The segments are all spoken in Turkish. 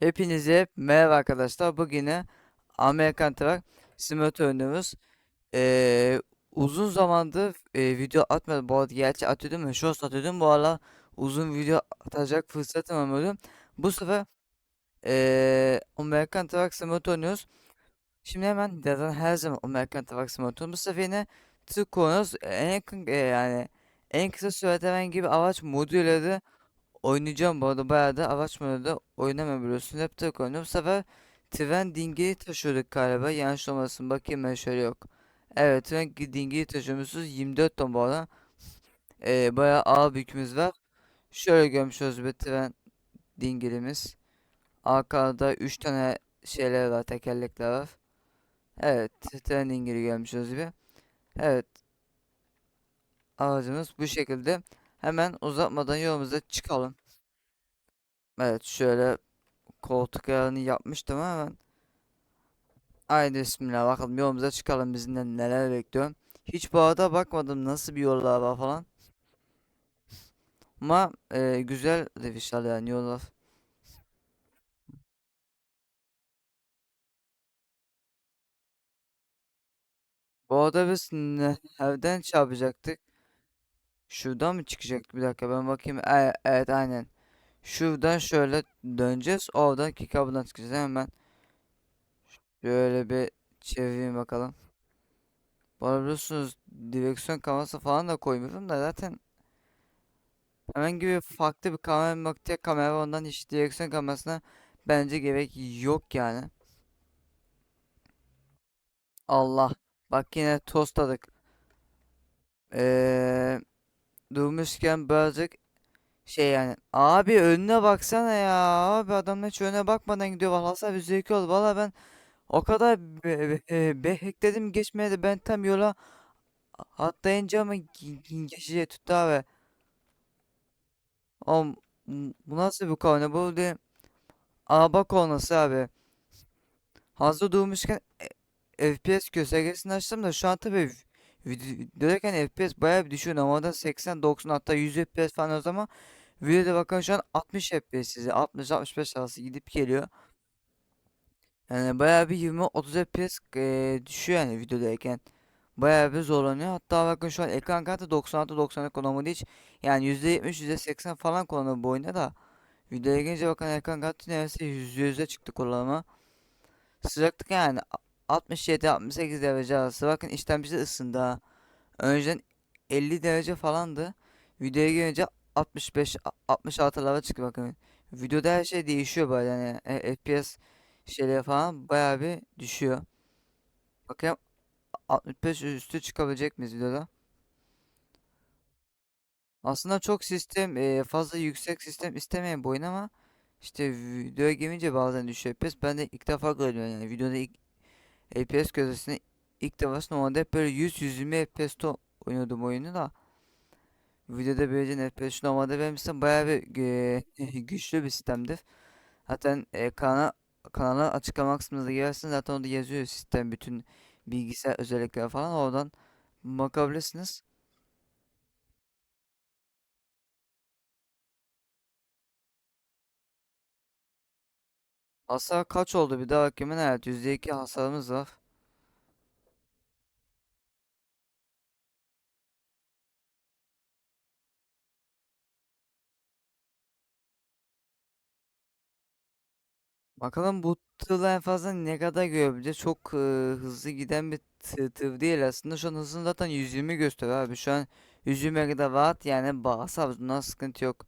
Hepinize merhaba arkadaşlar. Bugün Amerikan Truck Simulator. Ee, uzun zamandır e, video atmadım. Bu arada gerçi atıyordum ya. Shorts atıyordum. Bu aralar uzun video atacak fırsatım olmadı. Bu sefer e, Amerikan Truck Simulator. Şimdi hemen zaten her zaman Amerikan Truck Simulator. Bu sefer yine Türk oynuyoruz. En yakın e, yani en kısa sürede herhangi bir araç da Oynayacağım bu arada bayağı da araç modunda oynamabiliyorsun. Hep tek oynuyorum. Bu sefer tren dingeyi taşıyorduk galiba. Yanlış olmasın. Bakayım ben şöyle yok. Evet tren dingeyi taşıyormuşuz. 24 ton bu arada. Ee, bayağı ağır yükümüz var. Şöyle görmüşüz bir tren dingilimiz. Arkada 3 tane şeyler var. Tekerlekler var. Evet tren dingili görmüşüz gibi. Evet aracımız bu şekilde. Hemen uzatmadan yolumuza çıkalım. Evet şöyle koltuk ayarını yapmıştım ben. Haydi bismillah bakalım yolumuza çıkalım bizimle neler bekliyor. Hiç bu arada bakmadım nasıl bir yollar var falan. Ama e, güzel inşallah yani yollar. Bu arada biz nereden çarpacaktık? Şuradan mı çıkacak? Bir dakika ben bakayım. E- evet aynen. Şuradan şöyle döneceğiz. Oradan kikabından çıkacağız. Hemen şöyle bir çevireyim bakalım. Arada biliyorsunuz direksiyon kamerası falan da koymuyorum da zaten herhangi bir farklı bir kamera maktiye kamera ondan hiç direksiyon kamerasına bence gerek yok yani. Allah. Bak yine tostladık. Eee durmuşken birazcık şey yani. Abi önüne baksana ya. Abi adam hiç önüne bakmadan gidiyor. Vallahi bir zevk oldu. Valla ben o kadar be, be, e, bekledim geçmeye de ben tam yola atlayınca mı geçecek tuttu abi. Oğlum bu nasıl bir konu? Bu de araba konusu abi. Hazır durmuşken e, FPS göstergesini açtım da şu an tabii videodayken FPS bayağı bir düşüyor. Normalde 80, 90 hatta 100 FPS falan o zaman videoda bakın şu an 60 FPS size 60-65 arası gidip geliyor. Yani bayağı bir 20-30 FPS e, düşüyor yani videodayken. Bayağı bir zorlanıyor. Hatta bakın şu an ekran kartı 96-90'a kullanmadığı hiç yani %70 %80 falan kullanıyor bu oyunda da. Videoya gelince bakın ekran kartı neredeyse %100'e çıktı kullanıma. Sıcaklık yani 67-68 derece arası. Bakın işlemcisi ısındı. Önceden 50 derece falandı. Videoya gelince 65 66'lara çıktı bakın. Videoda her şey değişiyor böyle yani e, FPS şeyleri falan bayağı bir düşüyor. Bakayım 65 üstü çıkabilecek miyiz videoda? Aslında çok sistem e, fazla yüksek sistem istemeyen bu oyun ama işte videoya gelince bazen düşüyor FPS. Ben de ilk defa görüyorum yani videoda ilk FPS gözetisini ilk defa normalde hep böyle 100-120 FPS'te oynuyordum oyunu da videoda böylece FPS normalde benim sistem bayağı bir güçlü bir sistemdir. Zaten e, kanala, kanala açıklama kısmına girersiniz zaten orada yazıyor sistem bütün bilgisayar özellikleri falan oradan bakabilirsiniz. Hasar kaç oldu bir daha bakayım evet %2 hasarımız var. Bakalım bu tırla en fazla ne kadar görebileceğiz. Çok e, hızlı giden bir tır, tır değil aslında. Şu an hızını zaten 120 gösteriyor abi. Şu an 120'ye kadar rahat yani basar. Bundan sıkıntı yok.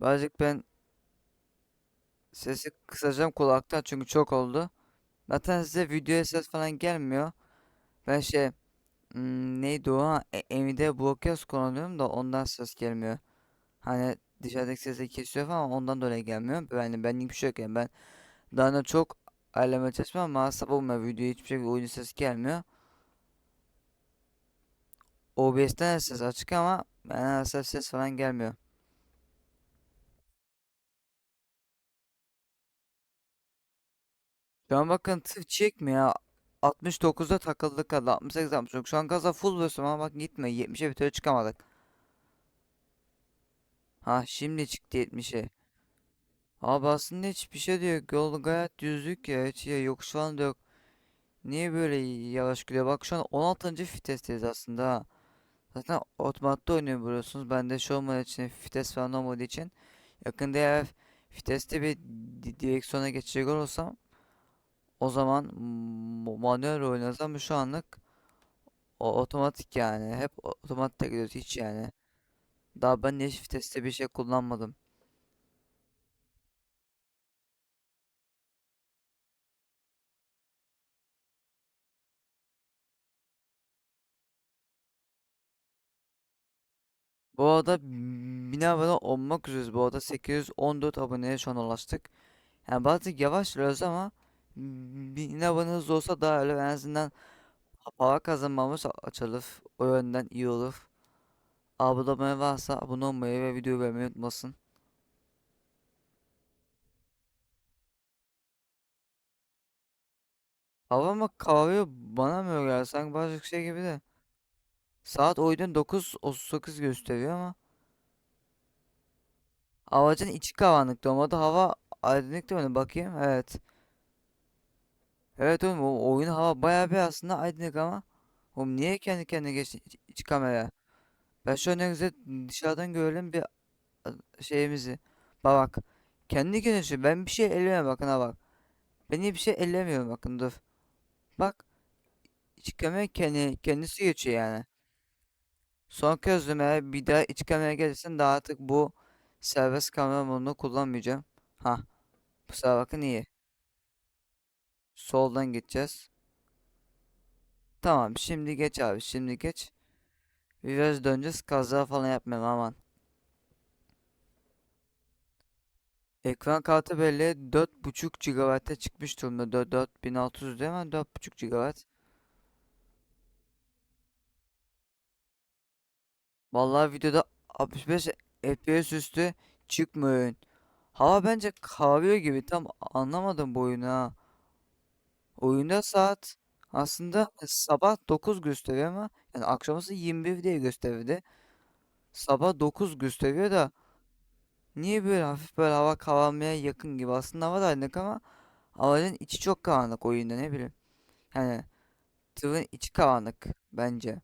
Birazcık ben sesi kısacağım kulaktan çünkü çok oldu. Zaten size videoya ses falan gelmiyor. Ben şey hmm, neydi o? Ha, e, Nvidia Broadcast kullanıyorum da ondan ses gelmiyor. Hani dışarıdaki sesi kesiyor falan ondan dolayı gelmiyor. Yani benlik bir şey yok yani ben daha da çok ayarlamaya çalışmam ama asla olmuyor video hiçbir şekilde oyun sesi gelmiyor. OBS'ten ses açık ama ben asla ses falan gelmiyor. Şu an bakın tır çekmiyor. 69'da takıldık kadar 68 69. Şu an gaza full basıyorum ama bak gitme 70'e bir türlü çıkamadık. Ha şimdi çıktı 70'e. Abi aslında hiçbir şey de yok. Yol gayet düzlük ya. Hiç ya yokuş falan da yok. Niye böyle yavaş gidiyor? Bak şu an 16. vitesteyiz aslında ha. Zaten otomatta oynuyor biliyorsunuz. Ben de şu olmadığı için vites falan olmadığı için yakında eğer viteste bir di- direksiyona geçecek olursam o zaman manuel oynarız ama şu anlık o otomatik yani. Hep otomatikte gidiyoruz hiç yani. Daha ben hiç viteste bir şey kullanmadım. Bu arada 1000 abone olmak üzereyiz. Bu arada 814 aboneye şu an ulaştık. Yani bazen yavaş ilerliyoruz ama 1000 abone hızlı olsa daha öyle en azından para kazanmamız açılır. O yönden iyi olur. Abone olmayan varsa abone olmayı ve video beğenmeyi unutmasın. Hava mı kahve bana mı öyle? Sanki başka şey gibi de. Saat oyunun 9.38 gösteriyor ama Havacın içi karanlık olmadı. Hava aydınlık değil mi? Bakayım. Evet. Evet oğlum o oyun hava bayağı bir aslında aydınlık ama. Oğlum niye kendi kendine geçti iç, iç kameraya? Ben şöyle güzel dışarıdan görelim bir şeyimizi. Bak. Kendi güneşi. Ben bir şey ellemiyorum bakın ha bak. Ben hiçbir şey ellemiyorum bakın dur. Bak. iç kamera kendi, kendisi geçiyor yani. Son gözleme bir daha iç kamera gelirsen daha artık bu serbest kamera modunu kullanmayacağım. Ha. Bu sefer bakın iyi. Soldan gideceğiz. Tamam şimdi geç abi şimdi geç. Biraz döneceğiz kaza falan yapmayalım aman. Ekran kartı belleği 4.5 GB'a çıkmış durumda. 4, 4600 değil mi? 4.5 GB. Vallahi videoda 65 FPS üstü çıkmıyor. Hava bence kahve gibi tam anlamadım bu ha. Oyunda saat aslında sabah 9 gösteriyor ama yani akşamısı 21 diye gösterdi. Sabah 9 gösteriyor da Niye böyle hafif böyle hava kararmaya yakın gibi aslında hava da aydınlık ama havanın içi çok karanlık oyunda ne bileyim. Yani tırın içi karanlık bence.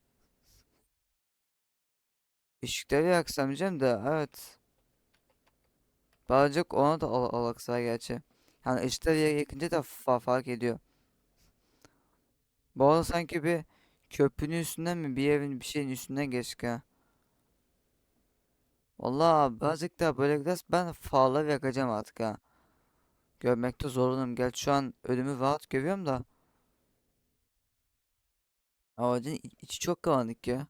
Işıkları yaksam diyeceğim de evet. Birazcık ona da al alakası var gerçi. Yani ışıkları yakınca da fa fark ediyor. Bu arada sanki bir köprünün üstünden mi bir evin bir şeyin üstünden geçtik ha. Vallahi birazcık daha böyle giderse ben farları yakacağım artık ha. Görmekte zorlanıyorum. Gerçi şu an önümü rahat görüyorum da. Ağacın içi çok karanlık ya.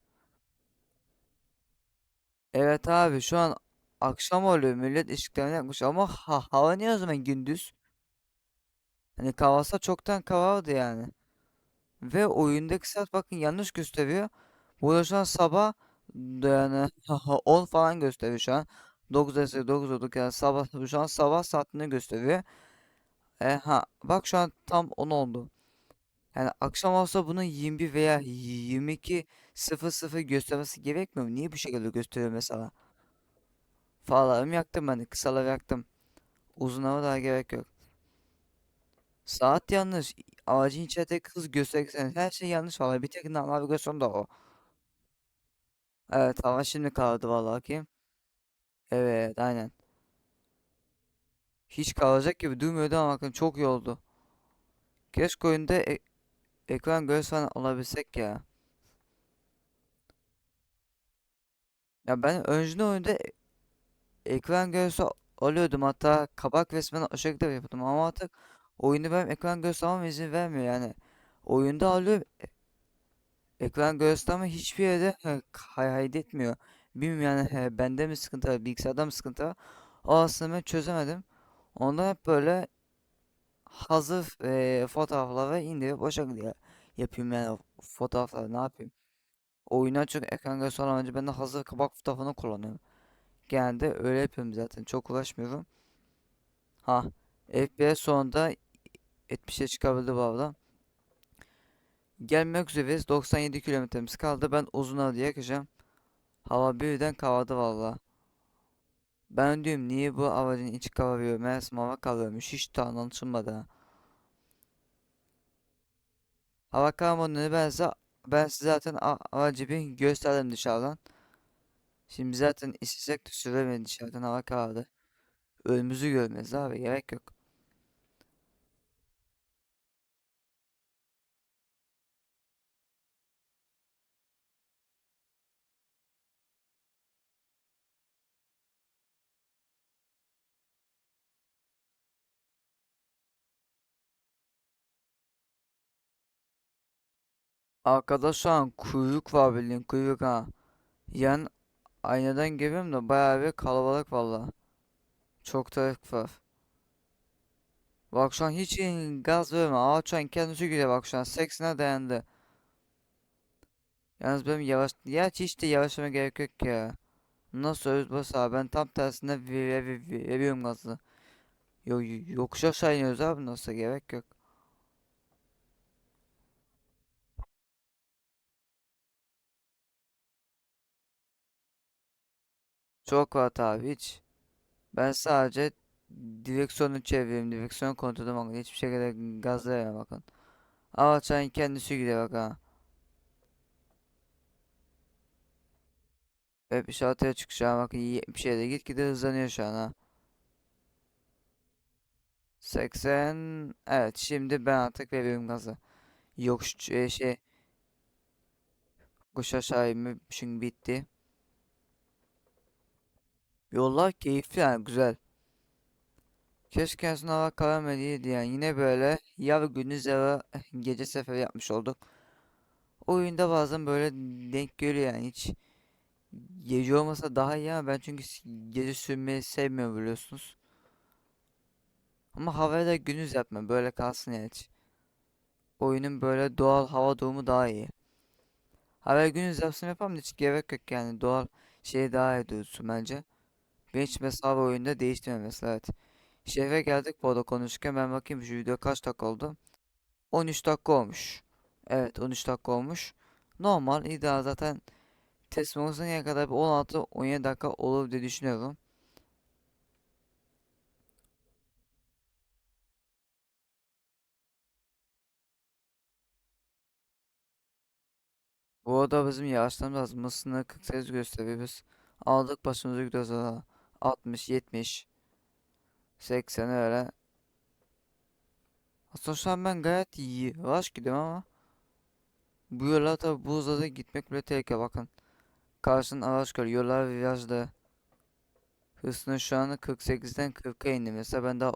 Evet abi şu an akşam oluyor. Millet ışıklarını yakmış ama ha hava niye o zaman gündüz? Hani kahvaltı çoktan kahvaltı yani. Ve oyundaki saat bakın yanlış gösteriyor. Burada şu an sabah yani 10 falan gösteriyor şu an. 9 9 9 yani sabah şu an sabah saatini gösteriyor. E, ha bak şu an tam 10 oldu. Yani akşam olsa bunun 21 veya 22 00 göstermesi gerekmiyor mu? Niye bu şekilde gösteriyor mesela? Farlarımı yaktım ben de kısaları yaktım. Uzunlama daha gerek yok. Saat yanlış. Ağacın içerideki hız göstergesi her şey yanlış valla. Bir tek navigasyon da o. Evet hava şimdi kaldı valla bakayım. Evet aynen. Hiç kalacak gibi durmuyordu ama bakın çok iyi oldu. Keşke oyunda e- ekran göz falan alabilsek ya. Ya ben önceden oyunda e- ekran göğsü alıyordum hatta kabak resmini o şekilde yapıyordum ama artık oyunu benim ekran almama izin vermiyor yani. Oyunda alıyor ekran göğsü ama hiçbir yerde he, kaydetmiyor. Bilmiyorum yani bende mi sıkıntı var bilgisayarda mı sıkıntı var. O aslında ben çözemedim. Ondan hep böyle hazır e, fotoğrafları indirip o şekilde yapayım yani fotoğrafları ne yapayım. Oyuna çok ekran göğsü alamayınca ben de hazır kabak fotoğrafını kullanıyorum. Genelde öyle yapıyorum zaten çok uğraşmıyorum. Ha FPS sonunda 70'e çıkabildi bu arada. Gelmek üzereyiz 97 kilometremiz kaldı ben uzun diye yakacağım. Hava birden kavadı valla. Ben diyorum niye bu aracın içi kabarıyor? Meğersem hava kararıyormuş. Hiç de anlaşılmadı ha. Hava kararmadığını ben size, ben size zaten a- aracı bir gösterdim dışarıdan. Şimdi zaten istesek de süremeyiz dışarıdan hava karardı. Önümüzü görmez abi gerek yok. Arkada şu an kuyruk var bildiğin kuyruk ha. Yan aynadan görüyorum da bayağı bir kalabalık valla. Çok trafik var. Bak şu an hiç gaz verme. Ağaç şu an kendisi gidiyor bak şu an 80'e dayandı. Yalnız benim yavaş... Gerçi hiç de yavaşlama gerek yok ya. Nasıl öz bas abi ben tam tersine ver- ver- ver- veriyorum gazı. Yo yokuş aşağı iniyoruz abi nasıl gerek yok. Çok abi hiç. Ben sadece direksiyonu çeviriyorum. Direksiyon kontrolü bakın. Hiçbir şekilde gaz veremem bakın. Araç şu an kendisi gidiyor bak ha. Hep işarete çık şu an bakın 70 de gitgide hızlanıyor şu an ha. 80 Evet şimdi ben artık veriyorum gazı. Yokuş e, şey Yokuş aşağı inme şimdi bitti. Yollar keyifli yani güzel. Keşke aslında hava kararmalıydı yani yine böyle ya gündüz ya gece seferi yapmış olduk. Oyunda bazen böyle denk geliyor yani hiç gece olmasa daha iyi ama ben çünkü gece sürmeyi sevmiyorum biliyorsunuz. Ama havaya da gündüz yapma böyle kalsın yani hiç. Oyunun böyle doğal hava durumu daha iyi. Havaya gündüz yapsın yapalım hiç gerek yok yani doğal şey daha iyi dursun bence. Ben hiç mesela oyunda değiştirmem mesela evet. Şehre geldik bu arada konuşurken ben bakayım şu video kaç dakika oldu. 13 dakika olmuş. Evet 13 dakika olmuş. Normal ideal zaten teslim olmasına kadar bir 16-17 dakika olur diye düşünüyorum. Bu arada bizim yavaşlamamız lazım. Mısır'ını 48 gösteriyor biz. Aldık başımıza gidiyoruz ha. 60, 70, 80 öyle. Aslında şu an ben gayet iyi. Yavaş gidiyorum ama. Bu yollar tabi bu hızla gitmek bile tehlikeli bakın. Karşının araç geliyor. Yollar virajlı. Hızını şu anda 48'den 40'a indi. Mesela ben daha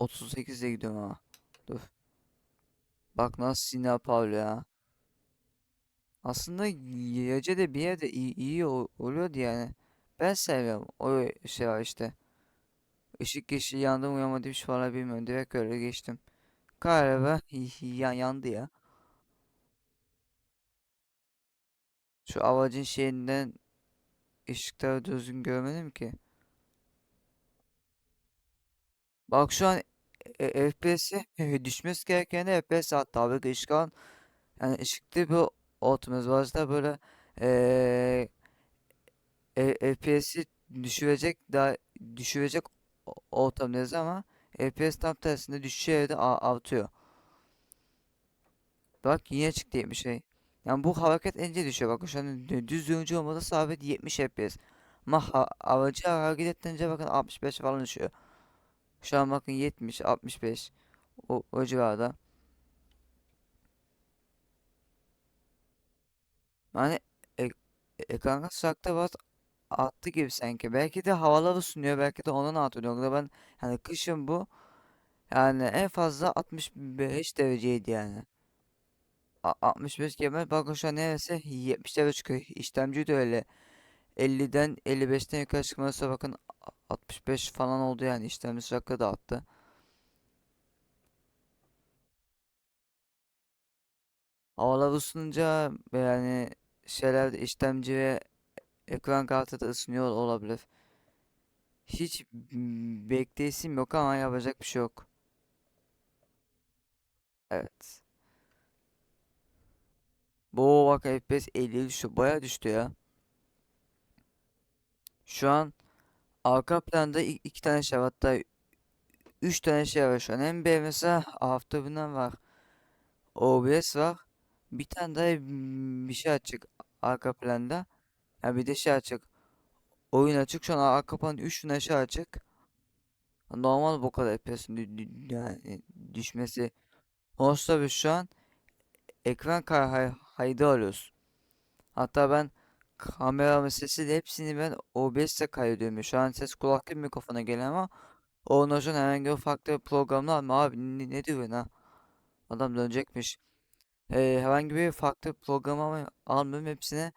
38'e gidiyorum ha. Dur. Bak nasıl sinyal parlıyor ya. Aslında gece de bir yerde iyi, iyi ol- oluyordu yani. Ben seviyorum. O şey var işte. Işık geçti yandım uyamadım hiç falan bilmiyorum. Direkt öyle geçtim. Galiba yan, yandı ya. Şu avacın şeyinden ışıkları düzgün görmedim ki. Bak şu an FPS'i düşmesi gereken de FPS hatta abi ışık alan yani ışıklı bir ortamımız varsa böyle eee FPS'i düşürecek daha düşürecek ortamdayız ama FPS tam tersinde düşüşe de a- artıyor. Bak yine çıktı diye bir şey. Yani bu hareket ince düşüyor. Bakın şu an dü- düz dönücü olmadı sabit 70 FPS. Ama ha aracı hareket ettirince bakın 65 falan düşüyor. Şu an bakın 70, 65 o, o civarda. Yani e ekran sıcaklığı biraz arttı gibi sanki. Belki de havalar ısınıyor. Belki de ondan artıyor. Yoksa ben yani kışın bu yani en fazla 65 dereceydi yani. A- 65 kemer bakın şu an neresi 70 derece çıkıyor. İşlemci de öyle. 50'den 55'ten yukarı çıkması bakın a- 65 falan oldu yani işlemci sıcaklığı da arttı. Havalar ısınınca yani şeyler işlemci ve ekran kartı da ısınıyor olabilir. Hiç bekleyesim yok ama yapacak bir şey yok. Evet. Bu bak FPS 50 düştü. Baya düştü ya. Şu an Arka planda iki tane şey var hatta üç tane şey var şu an. En bir mesela Afterburner var. OBS var. Bir tane daha bir şey açık arka planda. Ha bir de şey açık. Oyun açık. Şu an arka planda 3 tane şey açık. Normal bu kadar dü- yani düşmesi. Hoş tabii şu an ekran kay kaydı alıyoruz. Hatta ben kamera sesi de hepsini ben OBS'te kaydediyorum. Şu an ses kulaklık mikrofona geliyor ama onun için herhangi bir farklı bir programla ama abi ne, ne diyorsun ha? Adam dönecekmiş. Ee, herhangi bir farklı bir program ama almıyorum hepsine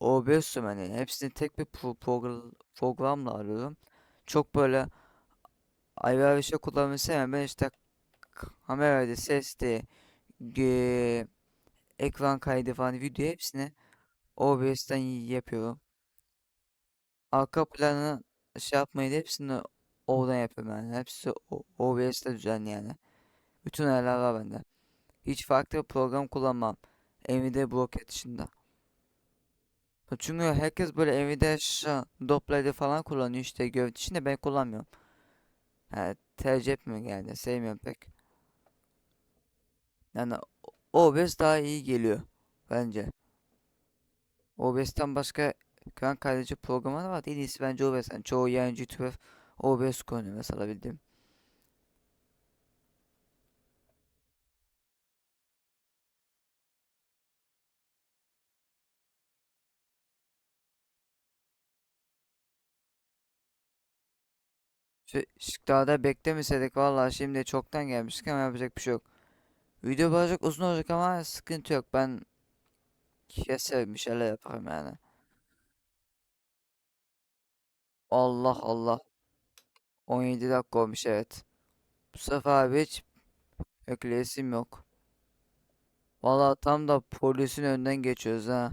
OBS yani hepsini tek bir pro program, programla alıyorum. Çok böyle ayrı bir şey kullanmayı sevmem. Ben işte kameraydı, sesti, ekran kaydı falan video hepsini OBS'ten yapıyorum. Arka planı şey yapmayı da hepsini oradan yapıyorum yani. Hepsi OBS'te düzenli yani. Bütün ayarlar var bende. Hiç farklı bir program kullanmam. Nvidia Broket dışında. Çünkü herkes böyle Nvidia şu Doppler'de falan kullanıyor işte gövde içinde ben kullanmıyorum. Yani tercih etmiyorum yani sevmiyorum pek. Yani OBS daha iyi geliyor bence. OBS'ten başka ekran kaydedici programı da var. En iyisi bence OBS. Yani çoğu yayıncı YouTuber OBS kullanıyor mesela bildiğim. Şu şık daha da beklemeseydik vallahi şimdi çoktan gelmiştik ama yapacak bir şey yok. Video birazcık uzun olacak ama sıkıntı yok. Ben keserim bir şeyler yaparım yani. Allah Allah. 17 dakika olmuş evet. Bu sefer hiç bekleyesim yok. Vallahi tam da polisin önünden geçiyoruz ha.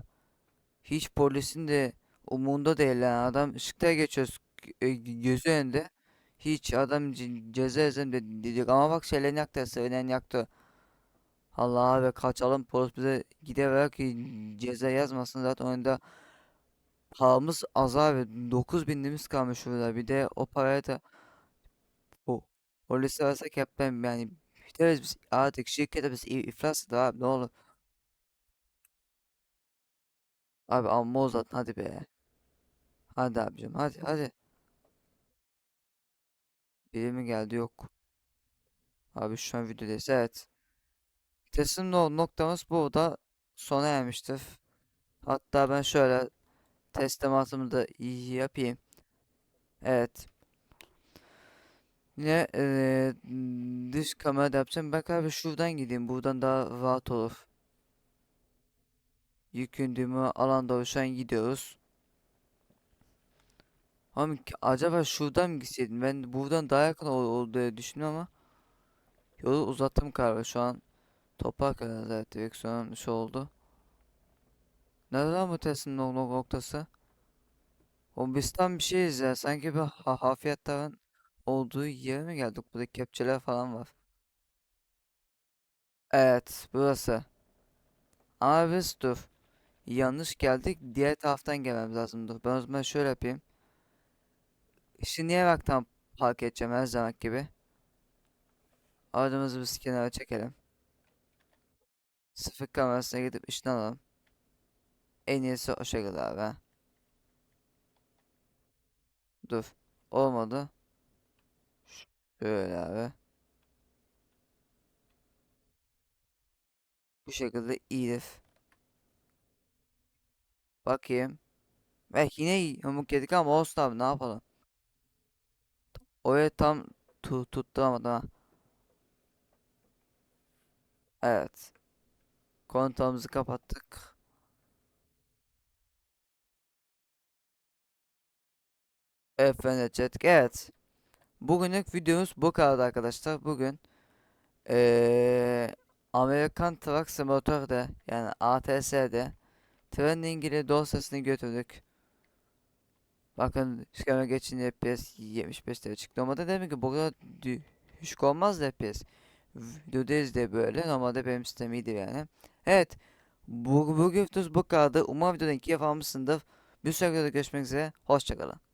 Hiç polisin de umunda değil ha. Adam ışıkta geçiyoruz. e, Gözü önünde. Hiç adam ce- ceza yazayım de- dedik ama bak şeylerini yaktı, sirenlerini yaktı. Allah abi kaçalım. Polis bize gidever ki ceza yazmasın zaten oyunda. Paramız az abi. 9000 binimiz kalmış şurada. Bir de o paraya da o polise versek hep yani biteriz biz. Artık şirkete biz iflas eder abi ne olur. Abi amma uzatın hadi be. Hadi abicim hadi hadi biri mi geldi? Yok. Abi şu an videodayız. Evet. Teslim no- noktamız burada sona ermiştir. Hatta ben şöyle teslimatımı da iyi yapayım. Evet. Yine eee, dış kamera yapacağım. Bak abi şuradan gideyim. Buradan daha rahat olur. Yükündüğümü alan doğuşan gidiyoruz. Ama acaba şuradan mı gitseydim? Ben buradan daha yakın ol olduğu düşünüyorum ama yolu uzattım galiba şu an. Toprak herhalde evet, direksiyonum şey oldu. Nerede lan bu testin no- no- noktası? O biz tam bir şeyiz ya. Sanki bir ha hafiyatların olduğu yere mi geldik? Burada kepçeler falan var. Evet, burası. Ama biz dur. Yanlış geldik. Diğer taraftan gelmemiz lazım. Dur. Ben o zaman şöyle yapayım. Şimdi niye baktan park edeceğim her zaman gibi. Aracımızı biz kenara çekelim. Sıfır kamerasına gidip işini alalım. En iyisi o şekilde abi. Dur. Olmadı. Şöyle abi. Bu şekilde iyidir. Bakayım. Belki yine yamuk yedik ama olsun abi ne yapalım. Oraya tam tu tutturamadım ha. Evet. Kontağımızı kapattık. Efendim chat. Evet. Bugünlük videomuz bu kadar arkadaşlar. Bugün eee Amerikan Truck Simulator'da yani ATS'de trenin ilgili dosyasını götürdük. Bakın skana geçince FPS 75 TL çıktı. Normalde demek ki bu kadar dü- düşük olmaz da FPS. Videodayız de böyle. Normalde benim sistem iyidir yani. Evet. Bu, bu videomuz bu kadar. Umarım videodan keyif almışsındır. Bir sonraki videoda görüşmek üzere. Hoşçakalın.